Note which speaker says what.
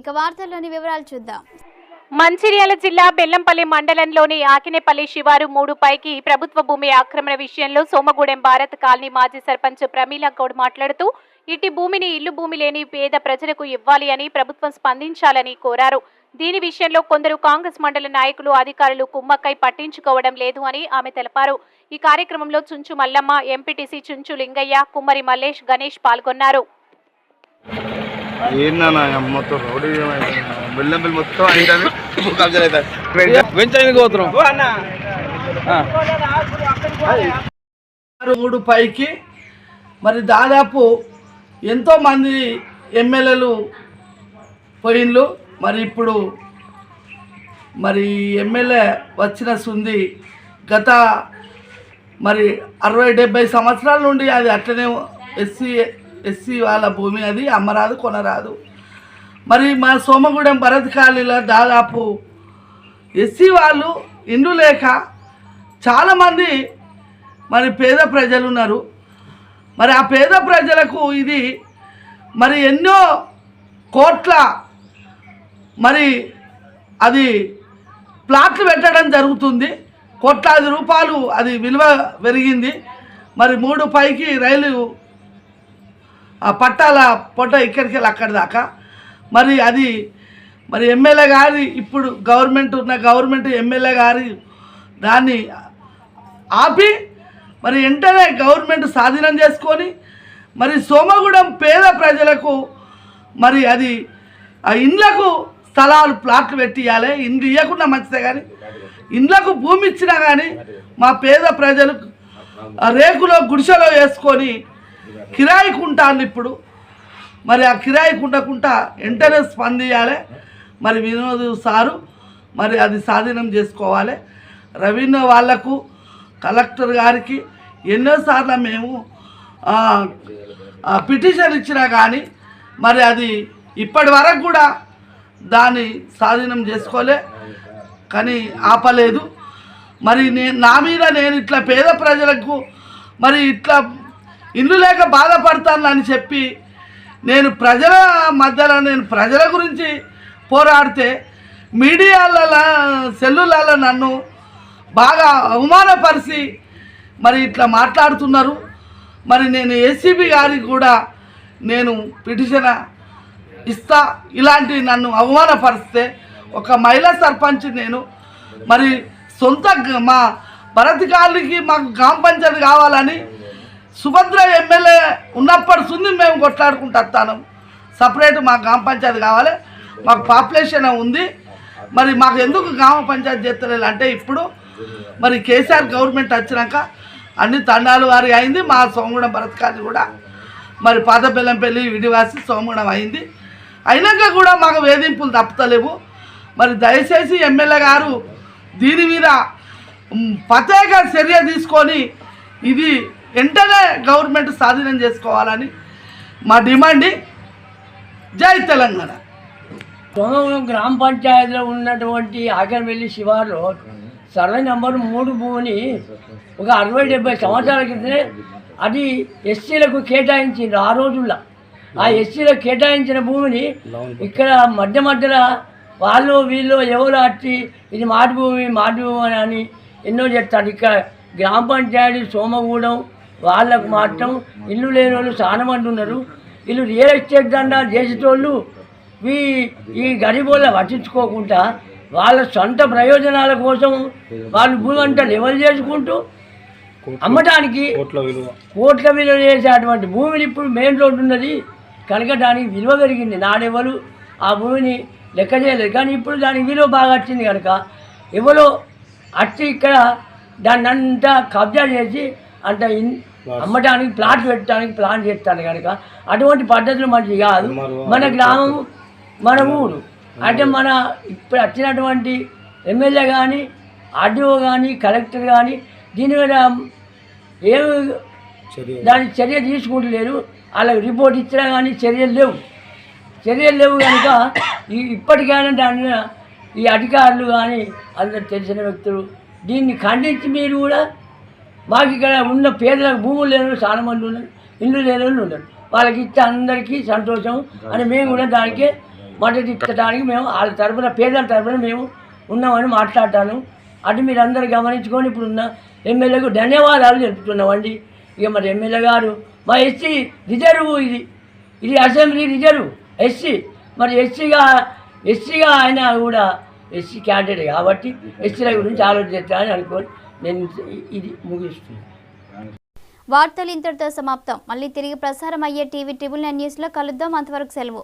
Speaker 1: ఇక వార్తల్లోని వివరాలు చూద్దాం.
Speaker 2: మంచిర్యాల జిల్లా బెల్లంపల్లి మండలంలోని ఆకినేపల్లి శివారు మూడు పైకి ప్రభుత్వ భూమి ఆక్రమణ విషయంలో సోమగూడెం భారత్ కాలనీ మాజీ సర్పంచ్ ప్రమీల గౌడ్ మాట్లాడుతూ ఇటు భూమిని ఇల్లు భూమి లేని పేద ప్రజలకు ఇవ్వాలి అని ప్రభుత్వం స్పందించాలని కోరారు. దీని విషయంలో కొందరు కాంగ్రెస్ మండల నాయకులు అధికారులు కుమ్మక్కై పట్టించుకోవడం లేదు అని ఆమె తెలిపారు. ఈ కార్యక్రమంలో చుంచు మల్లమ్మ ఎంపీటీసీ చుంచు లింగయ్య కుమ్మరి మల్లేష్ గణేష్ పాల్గొన్నారు.
Speaker 3: ఏందన్నా మొత్తం రౌడీ బెల్లం బిల్ మొత్తం అయిందని కబ్జాలు అవుతాయి
Speaker 4: వెంచడానికి పోతున్నాం.
Speaker 5: ఆరు మూడు పైకి మరి దాదాపు ఎంతోమంది ఎమ్మెల్యేలు పోయిండ్లు. మరి ఇప్పుడు మరి ఎమ్మెల్యే వచ్చిన సుంది గత మరి అరవై డెబ్బై సంవత్సరాల నుండి అది అట్లనే ఎస్సీ ఎస్సీ వాళ్ళ భూమి అది అమ్మరాదు కొనరాదు. మరి మా సోమగూడెం భరత్ కాలనీలో దాదాపు ఎస్సీ వాళ్ళు ఇండ్లు లేక చాలామంది మరి పేద ప్రజలు ఉన్నారు. మరి ఆ పేద ప్రజలకు ఇది మరి ఎన్నో కోట్ల మరి అది ప్లాట్లు పెట్టడం జరుగుతుంది. కోట్లాది రూపాయలు అది విలువ పెరిగింది. మరి మూడు పైకి రైలు పట్టాల పొట్ట ఇక్కడికి వెళ్ళి అక్కడి దాకా. మరి అది మరి ఎమ్మెల్యే గారి ఇప్పుడు గవర్నమెంట్ ఉన్న గవర్నమెంట్ ఎమ్మెల్యే గారి దాన్ని ఆపి మరి వెంటనే గవర్నమెంట్ స్వాధీనం చేసుకొని మరి సోమగూడెం పేద ప్రజలకు మరి అది ఆ ఇండ్లకు స్థలాలు ప్లాట్లు పెట్టియాలి ఇండ్లు ఇవ్వకుండా మంచిదే కానీ ఇండ్లకు భూమి ఇచ్చినా కానీ మా పేద ప్రజలు ఆ రేకులో గుడిసెలో వేసుకొని కిరాయికి ఉంటాను ఇప్పుడు. మరి ఆ కిరాయికి ఉండకుండా వెంటనే స్పందించాలి మరి వినోద్ సారు మరి అది స్వాధీనం చేసుకోవాలి. రెవెన్యూ వాళ్ళకు కలెక్టర్ గారికి ఎన్నోసార్లు మేము పిటిషన్ ఇచ్చినా కానీ మరి అది ఇప్పటి వరకు కూడా దాన్ని స్వాధీనం చేసుకోలే. కానీ ఆపలేదు. మరి నేను నా మీద నేను ఇట్లా పేద ప్రజలకు మరి ఇట్లా ఇల్లు లేక బాధపడతాను అని చెప్పి నేను ప్రజల మధ్యలో నేను ప్రజల గురించి పోరాడితే మీడియాలలో సెల్లులలో నన్ను బాగా అవమానపరిచి మరి ఇట్లా మాట్లాడుతున్నారు. మరి నేను ఏసీబీ గారికి కూడా నేను పిటిషన్ ఇస్తా ఇలాంటి నన్ను అవమానపరిస్తే ఒక మహిళా సర్పంచ్ నేను మరి సొంత మా భరత్ గారికి మాకు గ్రామ పంచాయతీ కావాలని సుభద్ర ఎమ్మెల్యే ఉన్నప్పటి సుంది మేము కొట్లాడుకుంటూ వస్తాను. సపరేట్ మా గ్రామ పంచాయతీ కావాలి. మాకు పాపులేషన్ ఉంది. మరి మాకు ఎందుకు గ్రామ పంచాయతీ చేస్తలేదు అంటే ఇప్పుడు మరి కేసీఆర్ గవర్నమెంట్ వచ్చినాక అన్ని తండాలు వారి అయింది. మా సోమగూడెం భరతకాన్ని కూడా మరి పాతబెల్లంపల్లి విడివాసి సోమగూడెం అయింది. అయినాక కూడా మాకు వేధింపులు తప్పుతలేవు. మరి దయచేసి ఎమ్మెల్యే గారు దీని మీద ప్రత్యేక చర్య తీసుకొని ఇది వెంటనే గవర్నమెంట్ స్వాధీనం చేసుకోవాలని మా డిమాండ్ జై తెలంగాణ.
Speaker 6: సోమవరం గ్రామ పంచాయతీలో ఉన్నటువంటి ఆగర్వెల్లి శివార్లో సర్వే నెంబర్ మూడు భూమిని ఒక అరవై డెబ్బై సంవత్సరాల క్రితమే అది ఎస్సీలకు కేటాయించింది ఆ రోజుల్లో. ఆ ఎస్సీలకు కేటాయించిన భూమిని ఇక్కడ మధ్య మధ్యలో వాళ్ళు వీళ్ళు ఎవరు అట్టి ఇది మాటి భూమి మాటి భూమి అని ఎన్నో చెప్తారు. ఇక్కడ గ్రామ పంచాయతీ సోమగూడెం వాళ్ళకు మాత్రం ఇల్లు లేని వాళ్ళు చాలా మంది ఉన్నారు వీళ్ళు రియల్ ఎస్టేట్ దండా చేసేటోళ్ళు ఈ ఈ గరీబోళ్ళ పట్టించుకోకుండా వాళ్ళ సొంత ప్రయోజనాల కోసం వాళ్ళు భూమి అంతా లెవెల్ చేసుకుంటూ అమ్మటానికి కోట్ల విలువ. చేసేటువంటి భూమిని ఇప్పుడు మెయిన్ రోడ్డు ఉన్నది. కనుక దానికి విలువ పెరిగింది. నాడెవరు ఆ భూమిని లెక్క చేయలేదు. కానీ ఇప్పుడు దానికి విలువ బాగా వచ్చింది కనుక ఎవరో వచ్చి ఇక్కడ దాన్ని అంతా కబ్జా చేసి ఇన్ అమ్మటానికి ప్లాట్ పెట్టడానికి ప్లాన్ చేస్తాను కనుక. అటువంటి పద్ధతులు మంచిది కాదు. మన గ్రామం మన ఊరు. అంటే మన ఇప్పుడు వచ్చినటువంటి ఎమ్మెల్యే కానీ ఆర్డీఓ కానీ కలెక్టర్ కానీ దీని మీద ఏమి దాని చర్య తీసుకుంటలేరు. వాళ్ళకి రిపోర్ట్ ఇచ్చినా కానీ చర్యలు లేవు. చర్యలు లేవు కనుక ఈ ఇప్పటికైనా దాని మీద ఈ అధికారులు కానీ అందరు తెలిసిన వ్యక్తులు దీన్ని ఖండించి మీరు కూడా మాకు ఇక్కడ ఉన్న పేదలకు భూములు లేని చాలా మంది ఉన్నారు ఇల్లు లేని ఉన్నారు. వాళ్ళకి ఇచ్చే అందరికీ సంతోషం అని మేము కూడా దానికి మద్దతు ఇచ్చడానికి మేము వాళ్ళ తరపున పేదల తరపున మేము ఉన్నామని మాట్లాడతాను. అటు మీరు అందరు గమనించుకొని ఇప్పుడు ఉన్న ఎమ్మెల్యేకు ధన్యవాదాలు తెలుపుతున్నామండి. ఇక మరి ఎమ్మెల్యే గారు మా ఎస్సీ రిజర్వ్ ఇది. ఇది అసెంబ్లీ రిజర్వ్ ఎస్సీ. మరి ఎస్సీగా ఎస్సీగా ఆయన కూడా ఎస్సీ క్యాండిడేట్ కాబట్టి ఎస్సీల గురించి ఆలోచిస్తానని అనుకోని నేను ఇది ముగిస్తున్నాను
Speaker 1: వార్తలు ఇంతటితో సమాప్తం. మళ్ళీ తిరిగి ప్రసారం అయ్యే టీవీ ట్రిబుల్ నైన్ న్యూస్లో కలుద్దాం. అంతవరకు సెలవు.